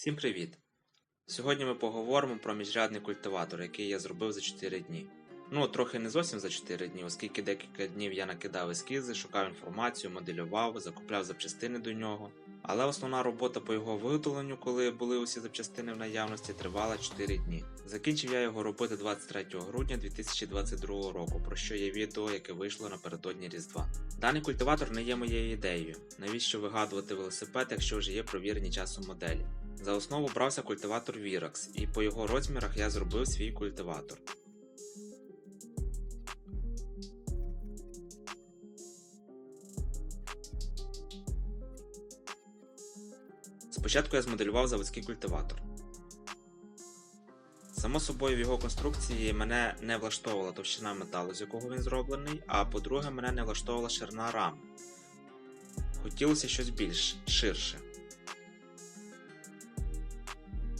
Всім привіт! Сьогодні ми поговоримо про міжрядний культиватор, який я зробив за 4 дні. Ну, трохи не зовсім за 4 дні, оскільки декілька днів я накидав ескізи, шукав інформацію, моделював, закупляв запчастини до нього. Але основна робота по його виготовленню, коли були усі запчастини в наявності, тривала 4 дні. Закінчив я його робити 23 грудня 2022 року, про що є відео, яке вийшло напередодні Різдва. Даний культиватор не є моєю ідеєю. Навіщо вигадувати велосипед, якщо вже є провірені часом моделі? За основу брався культиватор Virax, і по його розмірах я зробив свій культиватор. Спочатку я змоделював заводський культиватор. Само собою, в його конструкції мене не влаштовувала товщина металу, з якого він зроблений, а по-друге, мене не влаштовувала ширина рами. Хотілося щось більш ширше.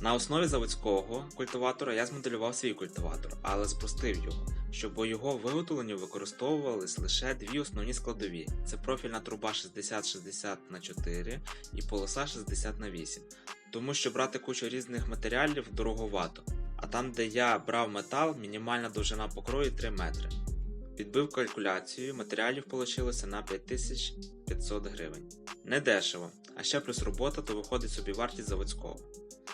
На основі заводського культиватора я змоделював свій культиватор, але спростив його, щоб у його виготовленню використовувались лише дві основні складові: це профільна труба 60-60 на 4 і полоса 60 на 8 тому що брати кучу різних матеріалів дороговато. А там, де я брав метал, мінімальна довжина покрою 3 метри. Підбив калькуляцію, матеріалів вийшло на 5500 гривень. Не дешево, а ще плюс робота, то виходить собі вартість заводського.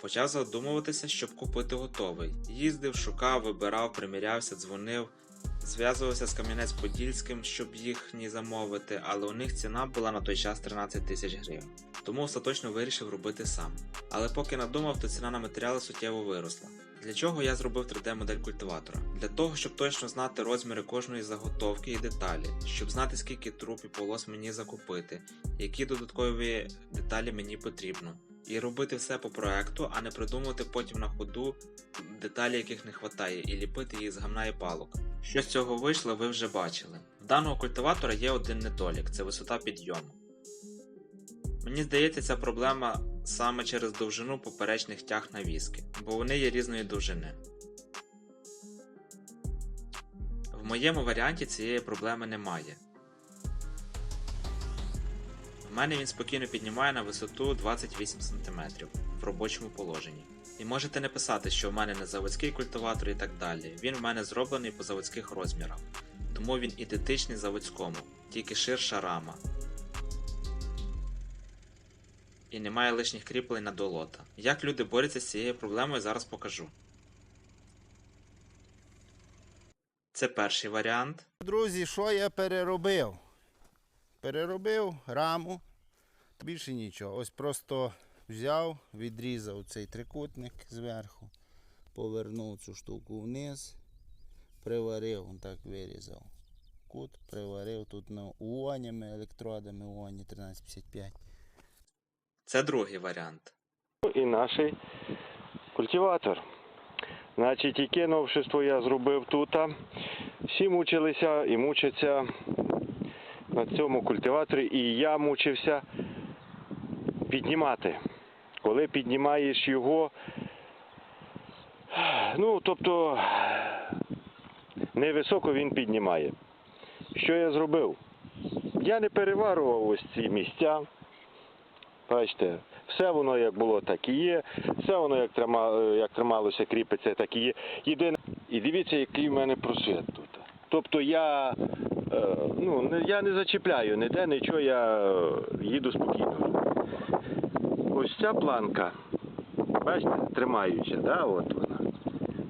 Почав задумуватися, щоб купити готовий. Їздив, шукав, вибирав, примірявся, дзвонив, зв'язувався з Кам'янець-Подільським, щоб їхні замовити, але у них ціна була на той час 13 тисяч гривень. Тому остаточно вирішив робити сам. Але поки надумав, то ціна на матеріали суттєво виросла. Для чого я зробив 3D-модель культиватора? Для того, щоб точно знати розміри кожної заготовки і деталі, щоб знати, скільки труб і полос мені закупити, які додаткові деталі мені потрібно. І робити все по проекту, а не придумувати потім на ходу деталі, яких не вистачає, і ліпити їх з гамна і палок. Що з цього вийшло, ви вже бачили. В даного культиватора є один недолік це висота підйому. Мені здається, ця проблема саме через довжину поперечних тяг навіски, бо вони є різної довжини. В моєму варіанті цієї проблеми немає. Мене він спокійно піднімає на висоту 28 см в робочому положенні. І можете не писати, що в мене не заводський культиватор і так далі. Він в мене зроблений по заводських розмірах, тому він ідентичний заводському, тільки ширша рама. І немає лишніх кріплень на долота. Як люди борються з цією проблемою, зараз покажу. Це перший варіант. Друзі, що я переробив? Переробив раму. Більше нічого. Ось просто взяв, відрізав цей трикутник зверху, повернув цю штуку вниз, приварив, он так вирізав. Кут приварив тут на уонями, електродами уоні 1355. Це другий варіант. і наш культиватор. Значить, яке новшество я зробив тут. Всі мучилися і мучаться на цьому культиваторі, і я мучився піднімати. Коли піднімаєш його, ну, тобто, невисоко він піднімає. Що я зробив? Я не переварував ось ці місця. Бачите, все воно як було, так і є. Все воно як трима, як трималося, кріпиться, так і є. Єдине, і дивіться, який в мене просвіт тут. Тобто я, ну, я не зачіпляю ніде, нічого, я е, їду спокійно. Ось ця планка, бачите, тримаюча, да, от вона.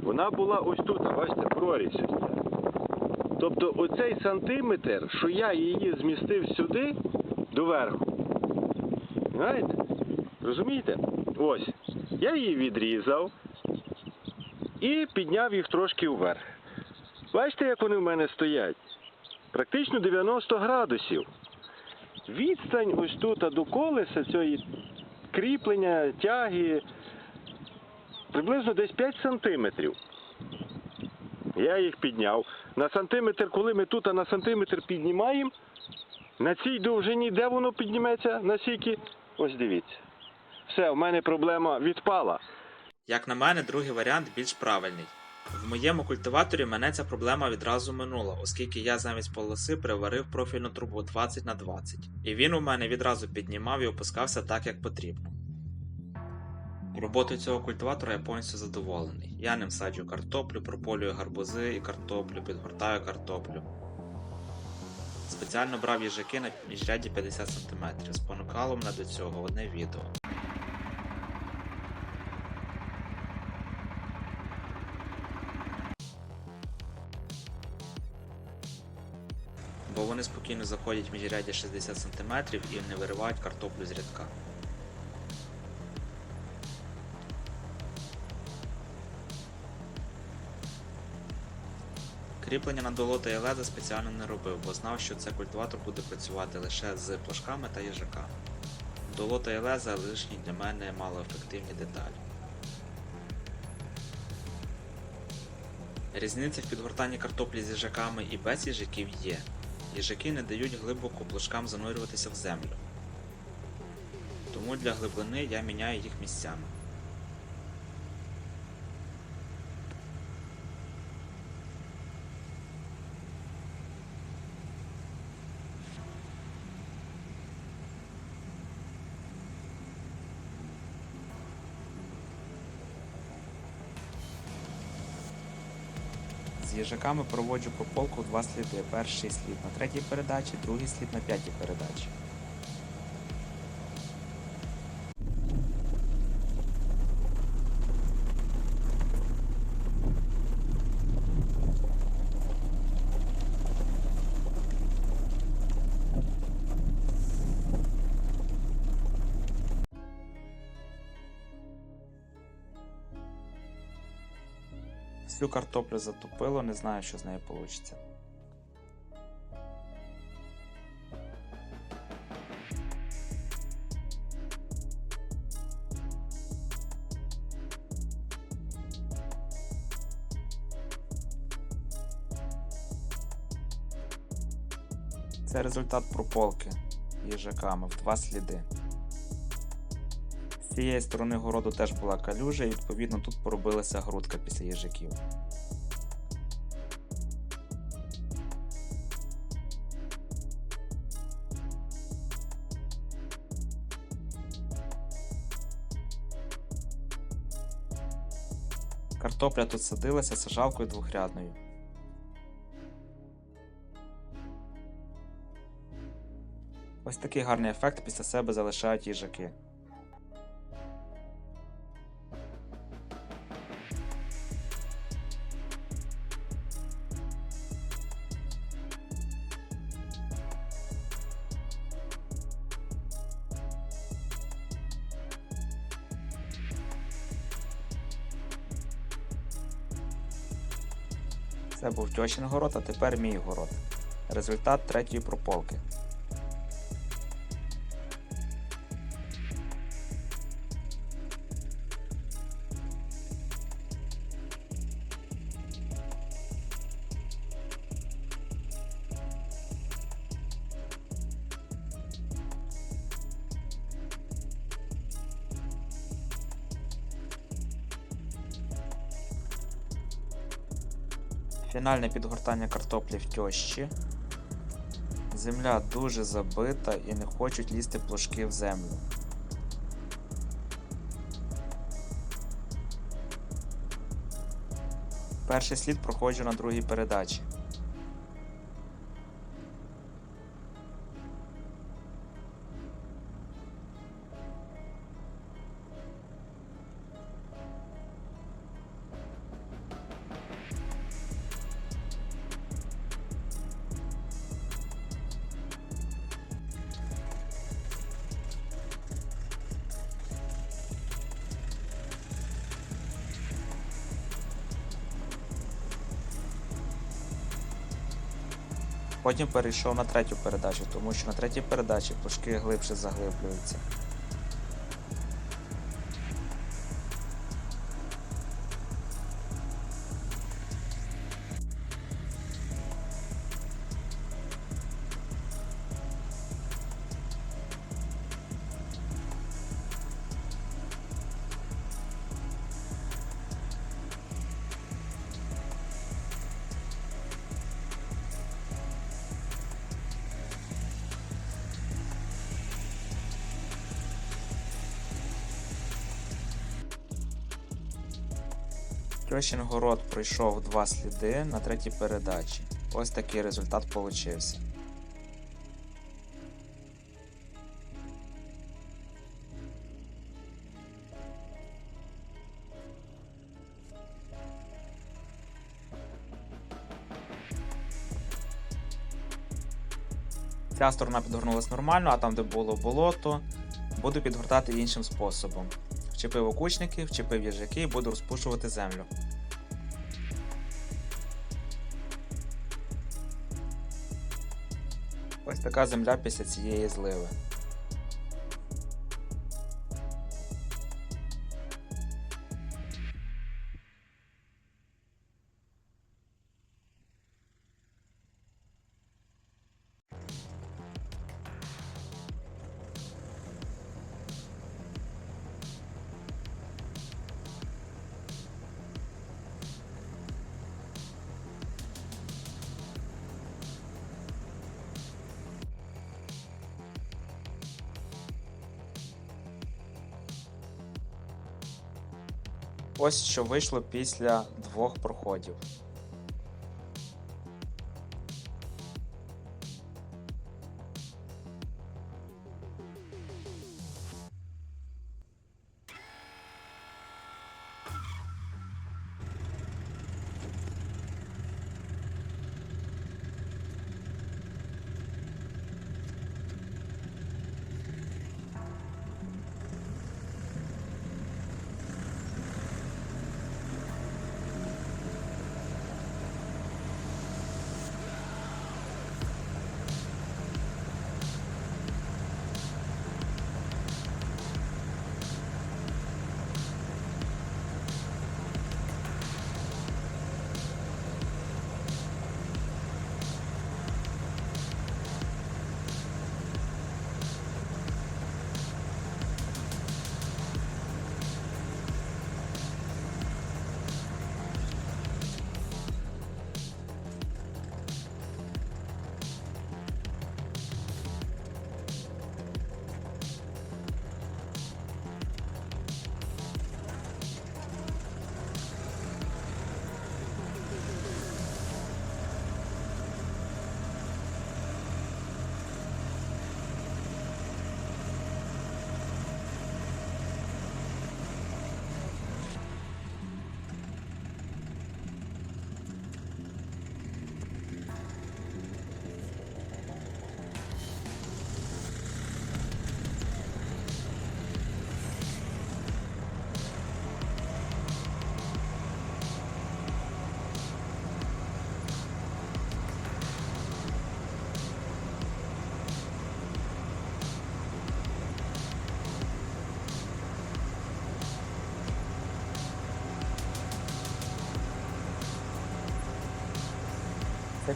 Вона була ось тут, бачите, прорізь. Тобто оцей сантиметр, що я її змістив сюди, доверху. Знаєте? Розумієте? Ось. Я її відрізав і підняв їх трошки вверх. Бачите, як вони в мене стоять? Практично 90 градусів. Відстань ось тут до колеса цієї кріплення, тяги приблизно десь 5 сантиметрів. Я їх підняв. На сантиметр, коли ми тут на сантиметр піднімаємо, на цій довжині, де воно підніметься, на сіки? Ось дивіться. Все, в мене проблема відпала. Як на мене, другий варіант більш правильний. В моєму культиваторі мене ця проблема відразу минула, оскільки я замість полоси приварив профільну трубу 20 на 20 і він у мене відразу піднімав і опускався так, як потрібно. Роботою цього культиватора я повністю задоволений. Я ним саджу картоплю, прополюю гарбузи і картоплю, підгортаю картоплю. Спеціально брав їжаки на міжряді 50 см. Спонукало мене до цього одне відео. Бо вони спокійно заходять в міжряді 60 см і не виривають картоплю з рядка. Кріплення на долота і спеціально не робив, бо знав, що цей культиватор буде працювати лише з плашками та їжаками. Долота і лишні для мене малоефективні деталі. Різниця в підгортанні картоплі з їжаками і без їжаків є. Їжаки не дають глибоко плужкам занурюватися в землю. Тому для глибини я міняю їх місцями. З їжаками проводжу по полку два сліди. Перший слід на третій передачі, другий слід на п'ятій передачі. Всю картоплю затопило, не знаю, що з нею вийде. Це результат прополки їжаками в два сліди. Цієї сторони городу теж була калюжа, і відповідно тут поробилася грудка після їжаків. Картопля тут садилася сажалкою двохрядною. Ось такий гарний ефект після себе залишають їжаки. Це був тьощин город, а тепер мій город. Результат третьої прополки. Фінальне підгортання картоплі в тьощі. Земля дуже забита і не хочуть лізти плошки в землю. Перший слід проходжу на другій передачі. Потім перейшов на третю передачу, тому що на третій передачі пушки глибше заглиблюються. Тьощин город пройшов два сліди на третій передачі. Ось такий результат получився. Ця сторона підгорнулась нормально, а там, де було болото, буду підгортати іншим способом. Вчепив окучники, вчепив їжаки і буду розпушувати землю. Ось така земля після цієї зливи. Ось що вийшло після двох проходів.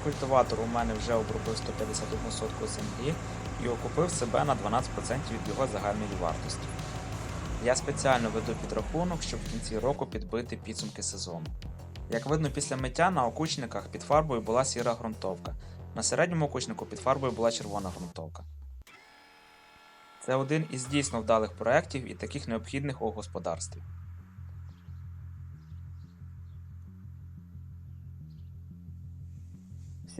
Культиватор у мене вже обробив 151 сотку землі і окупив себе на 12% від його загальної вартості. Я спеціально веду підрахунок, щоб в кінці року підбити підсумки сезону. Як видно після миття на окучниках під фарбою була сіра ґрунтовка, на середньому окучнику під фарбою була червона ґрунтовка. Це один із дійсно вдалих проєктів і таких необхідних у господарстві.